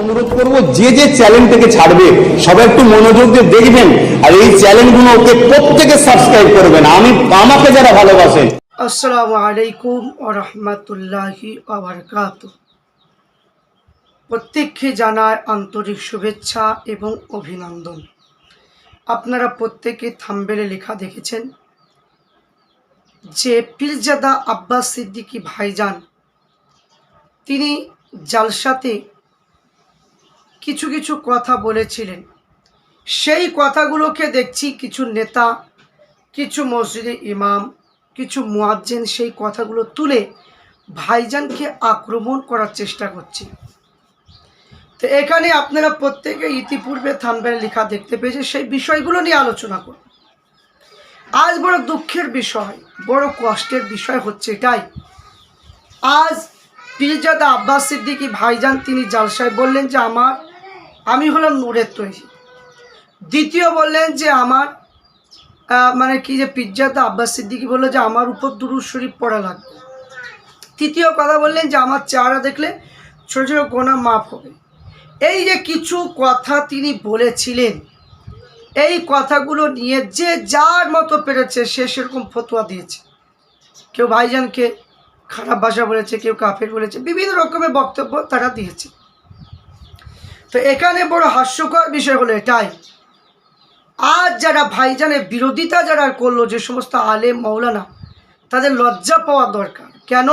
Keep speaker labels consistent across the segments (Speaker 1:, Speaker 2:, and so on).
Speaker 1: অনুরোধ যে যে চ্যানেলটাকে ছাড়বে, সবাই একটু মনোযোগ দিয়ে দেখবেন, আর এই ওকে প্রত্যেকে সাবস্ক্রাইব করবেন। আমি, আমাকে যারা ভালোবাসেন
Speaker 2: আলাইকুম প্রত্যেককে জানায় আন্তরিক শুভেচ্ছা এবং অভিনন্দন। আপনারা প্রত্যেকে থাম্বেলে লেখা দেখেছেন যে পীরজাদা আব্বাস সিদ্দিকী ভাইজান, তিনি জালসাতে কিছু কিছু কথা বলেছিলেন। সেই কথাগুলোকে দেখছি কিছু নেতা, কিছু মসজিদে ইমাম, কিছু মুয়াজ্জিন সেই কথাগুলো তুলে ভাইজানকে আক্রমণ করার চেষ্টা করছে। তো এখানে আপনারা প্রত্যেকে ইতিপূর্বে থাম্বেল লেখা দেখতে পেয়েছে, সেই বিষয়গুলো নিয়ে আলোচনা করব। আজ বড় দুঃখের বিষয়, বড় কষ্টের বিষয় হচ্ছে এটাই। আজ পীরজাদা আব্বাস সিদ্দিকী ভাইজান তিনি জালসায় বললেন যে, আমার আমি হলাম নূরের তৈরি দ্বিতীয় বললেন যে আমার মানে কি যে পিজ্জাতে আব্বাস সিদ্দিকি বলল যে আমার উপর দুরুদ শরীফ পড়া লাগবে। তৃতীয় কথা বললেন যে আমার চেহারা দেখলে ছোটো ছোটো গোনা মাফ হবে। এই যে কিছু কথা তিনি বলেছিলেন, এই কথাগুলো নিয়ে যে যার মতো পেরেছে, সে সেরকম ফতোয়া দিয়েছে। কেউ ভাইজানকে খারাপ ভাষা বলেছে, কেউ কাফের বলেছে, বিভিন্ন রকমের বক্তব্য তারা দিয়েছে। তো এখানে বড় হাস্যকর বিষয় হলো এটাই। আজ যারা ভাইজানের বিরোধিতা যারা করল, যে সমস্ত আলেম মৌলানা তাদের লজ্জা পাওয়া দরকার। কেন?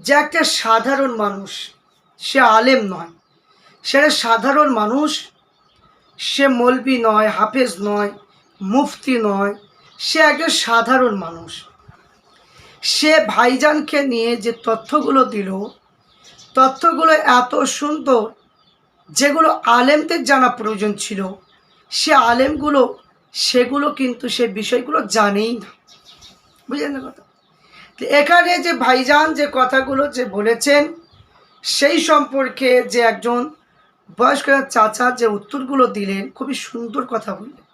Speaker 2: যে একটা সাধারণ মানুষ, সে আলেম নয়। সে সাধারণ মানুষ, সে মলবি নয়, হাফেজ নয়, মুফতি নয়, সে একজন সাধারণ মানুষ। সে ভাইজানকে নিয়ে যে তথ্যগুলো দিল, তথ্যগুলো এত সুন্দর যেগুলো আলেমদের জানা প্রয়োজন ছিল, সে আলেমগুলো, সেগুলো কিন্তু সে বিষয়গুলো জানেই না। বুঝলেন না কথা? এখানে যে ভাইজান যে কথাগুলো যে বলেছেন, সেই সম্পর্কে যে একজন বয়স্ক চাচা যে উত্তরগুলো দিলেন, খুবই সুন্দর কথা বললেন।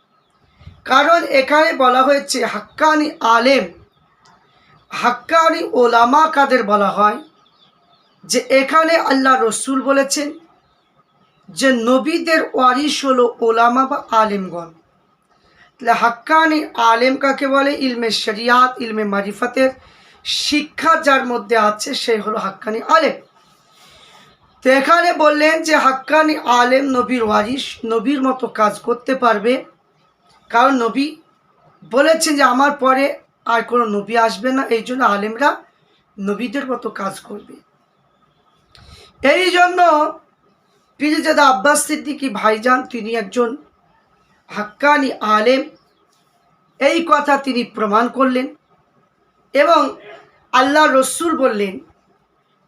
Speaker 2: কারণ এখানে বলা হয়েছে, হাক্কানি আলেম, হাক্কানি ওলামা কাদের বলা হয়? যে এখানে আল্লাহ রসুল বলেছেন যে নবীদের ওয়ারিস হলো ওলামা বা আলেমগণ। তাহলে হাক্কানি আলেম কাকে বলে? ইলমে শরিয়াত, ইলমে মারিফাতের শিক্ষা যার মধ্যে আছে সেই হলো হাক্কানি আলেম। তো এখানে বললেন যে হাক্কানি আলেম নবীর ওয়ারিস নবীর মতো কাজ করতে পারবে। কারণ নবী বলেছেন যে আমার পরে আর কোনো নবী আসবে না, এই জন্য আলেমরা নবীদের মতো কাজ করবে। এই জন্য পীরজাদা আব্বাস সিদ্দিকী ভাইজান, তিনি একজন হাক্কানি আলেম। এই কথা তিনি প্রমাণ করলেন এবং আল্লাহ রসুল বললেন,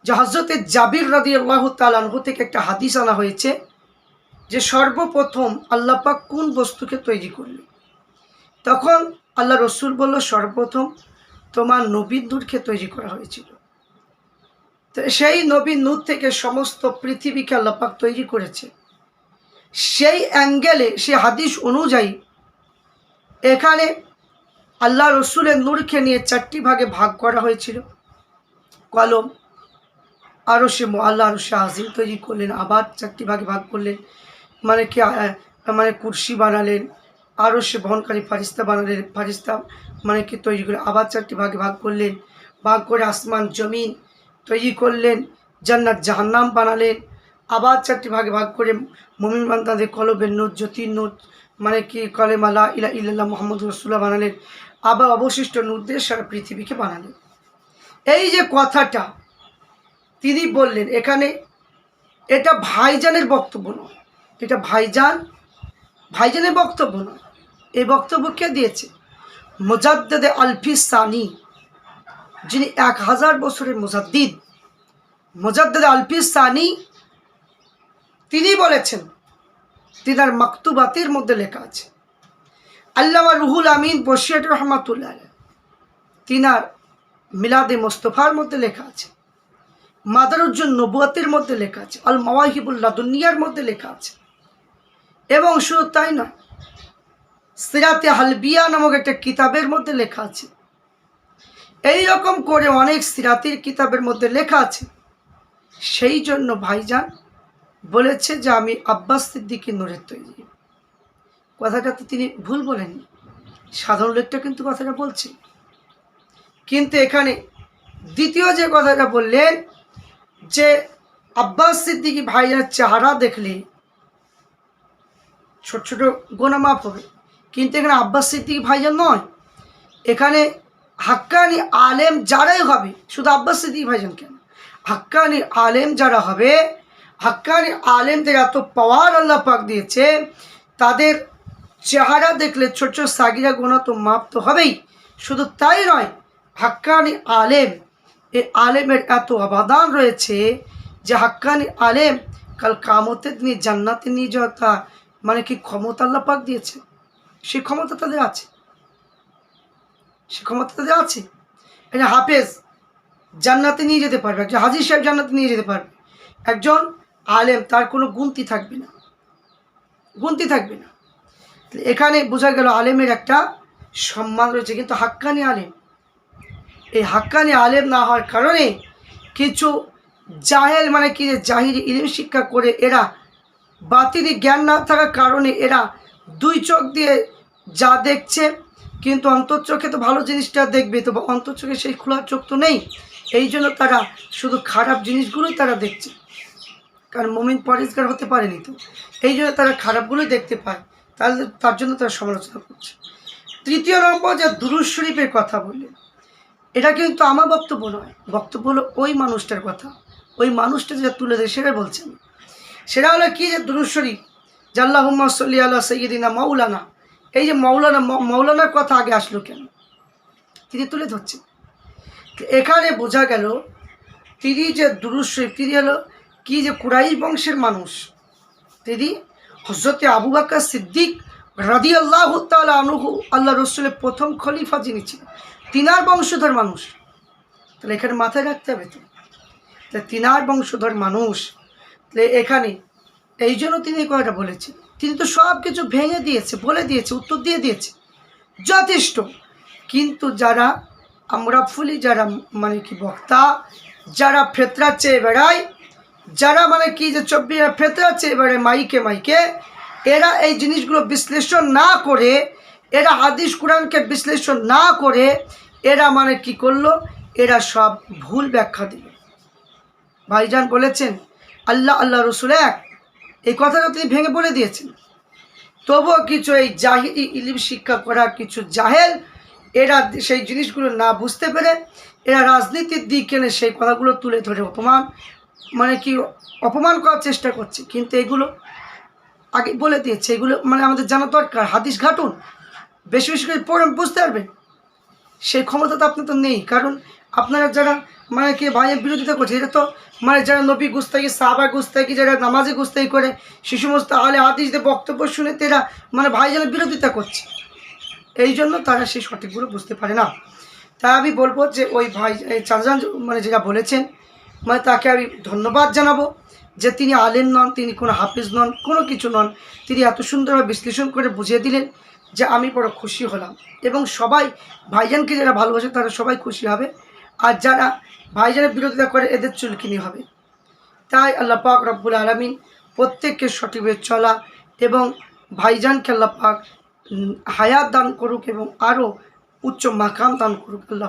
Speaker 2: যে হজরতে জাবির রাদি আল্লাহ তালানহু থেকে একটা হাদিস আনা হয়েছে, যে সর্বপ্রথম আল্লাপাক কোন বস্তুকে তৈরি করলেন? তখন আল্লাহ রসুল বলল, সর্বপ্রথম তোমার নবীন নূরকে তৈরি করা হয়েছিল। তো সেই নবী নূর থেকে সমস্ত পৃথিবীকে আল্লাপাক তৈরি করেছে। সেই অ্যাঙ্গেলে সে হাদিস অনুযায়ী এখানে আল্লাহ রসুলের নূরকে নিয়ে চারটি ভাগে ভাগ করা হয়েছিল। কলম আরও সে আল্লাহ আরও সে আজিম তৈরি করলেন আবার চারটি ভাগে ভাগ করলেন। মানে কি মানে কুর্সি বানালেন আরও সে বহনকারী ফারিস্তা বানালেন, ফারিস্তা মানে কি তৈরি করে আবার চারটি ভাগে ভাগ করলেন। ভাগ করে আসমান, জমিন তৈরি করলেন, জান্নাত জাহান্নাম বানালেন। আবার চারটি ভাগে ভাগ করে মমিন বান্দাদের কলবের নোট, জ্যোতির নোট মানে কি কলেমালা ইলা ইল্লাহ মোহাম্মদ রসুল্লাহ বানালেন। আবার অবশিষ্ট নূরদের সারা পৃথিবীকে বানালেন। এই যে কথাটা তিনি বললেন এখানে, এটা ভাইজানের বক্তব্য নয়। এটা ভাইজান, ভাইজানের বক্তব্য নয়। এই বক্তব্য কে দিয়েছে? মোজাদ্দেদে আলফিস সানি যিনি এক হাজার বছরের মুজাদ্দিদ। মোজাদ্দেদ আলফি সানি তিনি বলেছেন, তিনার মাকতুবাতের মধ্যে লেখা আছে, আল্লামা রুহুল আমিন বশিয়াট রহমাতুল্লাহ তিনার মিলাদে মোস্তফার মধ্যে লেখা আছে, মাদারুজ্জুন নবুয়াতের মধ্যে লেখা আছে আল মাওয়াহিবুল্লাহ দুনিয়ার মধ্যে লেখা আছে, এবং শুধু তাই না সিরাতে হালবিয়া নামক একটা কিতাবের মধ্যে লেখা আছে এই রকম করে অনেক সিরাতির কিতাবের মধ্যে লেখা আছে সেই জন্য ভাইজান বলেছে যে আমি আব্বাস সিদ্দিকি নূরের তৈরি। কথাটা তো তিনি ভুল বলেননি। সাধারণ লোকটা কিন্তু কথাটা বলছে। কিন্তু এখানে দ্বিতীয় যে কথাটা বললেন যে আব্বাস সিদ্দিকি ভাইয়ের চেহারা দেখলে ছোট ছোট গোনা মাপ হবে। কিন্তু এখানে আব্বাস সিদ্দিকি ভাইজান নয়। এখানে হাক্কানি আলেম যারাই হবে, শুধু আব্বাস সিদ্দিকি ভাইজান কেন? হাক্কানি আলেম যারা হবে হাক্কানি আলেমদের এত পাওয়ার আল্লাহ পাক দিয়েছে, তাদের চেহারা দেখলে ছোট ছোট সাগিরা গোনা তো মাপ তো হবেই। শুধু তাই নয় হাক্কানি আলেম, এই আলেমের এত অবদান রয়েছে যে হাক্কানি আলেম কাল কামতের নিয়ে জান্নাতে নিয়ে যাওয়া তা মানে কি ক্ষমতা আল্লাহ পাক দিয়েছে? সেই ক্ষমতা তাদের আছে। সে ক্ষমতা তাদের আছে। হাফেজ জান্নাতে নিয়ে যেতে পারবে, একজন হাজির সাহেব জান্নাতে নিয়ে যেতে পারবে, একজন আলেম, তার কোনো গুনতি থাকবে না, গুনতি থাকবে না। এখানে বোঝা গেল আলেমের একটা সম্মান রয়েছে, কিন্তু হাক্কানি আলেম, এই হাক্কানি আলেম না হওয়ার কারণে কিছু জাহেল মানে কি যে জাহিরি ইলিম শিক্ষা করে এরা বাতিলি জ্ঞান না থাকার কারণে এরা দুই চোখ দিয়ে যা দেখছে, কিন্তু অন্তর চোখে তো ভালো জিনিসটা দেখবে তো অন্তর চোখে সেই খোলার চোখ তো নেই। এই জন্য তারা শুধু খারাপ জিনিসগুলোই তারা দেখছে। কারণ মমিন পরিষ্কার হতে পারেনি তো। এই জন্য তারা খারাপগুলোই দেখতে পায়। তাহলে তার জন্য তারা সমালোচনা করছে। তৃতীয় নম্বর যা দুরুজ শরীফের কথা বললেন এটা কিন্তু আমার বক্তব্য নয়। বক্তব্য হলো ওই মানুষটার কথা। ওই মানুষটা যেটা তুলে দেয় সেটা বলছেন সেটা হলো কি যে দুরুজ শরীফ জাল্লাহুম্মা সাল্লি আল্লাহ সৈয়দিনা মাওলানা, এই যে মৌলানা ম- মৌলানার কথা আগে আসলো কেন? তিনি তুলে ধরছেন। এখানে বোঝা গেল, তিনি যে দুরুজ শরীফ, তিনি হলো কি যে কুরাইশ বংশের মানুষ। তিনি হজরতে আবু বাক্কা সিদ্দিক রাদি আল্লাহ আনুহু, আল্লাহ রসুলের প্রথম খলিফা যিনি ছিলেন, তিনার বংশধর মানুষ। তাহলে এখানে মাথায় রাখতে হবে তো। তাহলে তিনার বংশধর মানুষ, তাহলে এখানে এই জন্য তিনি এই কথাটা বলেছেন। তিনি তো সব কিছু ভেঙে দিয়েছে, বলে দিয়েছে, উত্তর দিয়ে দিয়েছে। যথেষ্ট। কিন্তু যারা আমরা ফুলি যারা মানে কি বক্তা, যারা ফেতরা চেয়ে বেড়ায়, যারা মানে কি যে চব্বিশ ফেতরা চেয়ে বেড়ায় মাইকে মাইকে, এরা এই জিনিসগুলো বিশ্লেষণ না করে, এরা হাদিস কোরআনকে বিশ্লেষণ না করে, এরা মানে কি করল? এরা সব ভুল ব্যাখ্যা দিল। ভাইজান বলেছেন, আল্লাহ আল্লাহ রসুল এক। এই কথাটা তিনি ভেঙে বলে দিয়েছেন। তবুও কিছু এই জাহিরি ইলিম শিক্ষা করা কিছু জাহেল এরা সেই জিনিসগুলো না বুঝতে পেরে এরা রাজনীতির দিক এনে সেই কথাগুলো তুলে ধরে অপমান মানে কি অপমান করার চেষ্টা করছে। কিন্তু এগুলো আগে বলে দিয়েছে, এগুলো মানে আমাদের জানা দরকার। হাদিস ঘাটুন। বেশি বেশি করে পড়েন বুঝতে পারবেন। সেই ক্ষমতা তো আপনার তো নেই। কারণ আপনারা যারা মানে কি ভাইয়ের বিরোধিতা করছে, এটা তো মানে যারা নবী গুস্তাকি সাহাবা গুস্তাকি যারা নামাজে গুস্তাকি করে সে সমস্ত আলে হাদিসদের বক্তব্য শুনে তারা মানে ভাইজানের বিরোধিতা করছে। এই জন্য তারা সেই সঠিকগুলো বুঝতে পারে না। তাই আমি বলব যে ওই ভাই চারজন মানে যেটা বলেছেন মানে তাকে আমি ধন্যবাদ জানাব যে তিনি আলেম নন, তিনি কোনো হাফিজ নন, কোনো কিছু নন। তিনি এত সুন্দরভাবে বিশ্লেষণ করে বুঝিয়ে দিলেন যে আমি বড় খুশি হলাম। এবং সবাই ভাইজানকে যারা ভালোবাসে তারা সবাই খুশি হবে। আর যারা ভাইজানের বিরোধিতা করে এদের চুলকিনি হবে। তাই আল্লাহ পাক রব্বুল আলমিন প্রত্যেককে সঠিকভাবে চলা এবং ভাইজানকে আল্লাহ পাক হায়াত দান করুক এবং আরও উচ্চ মাকাম দান করুক আল্লাহ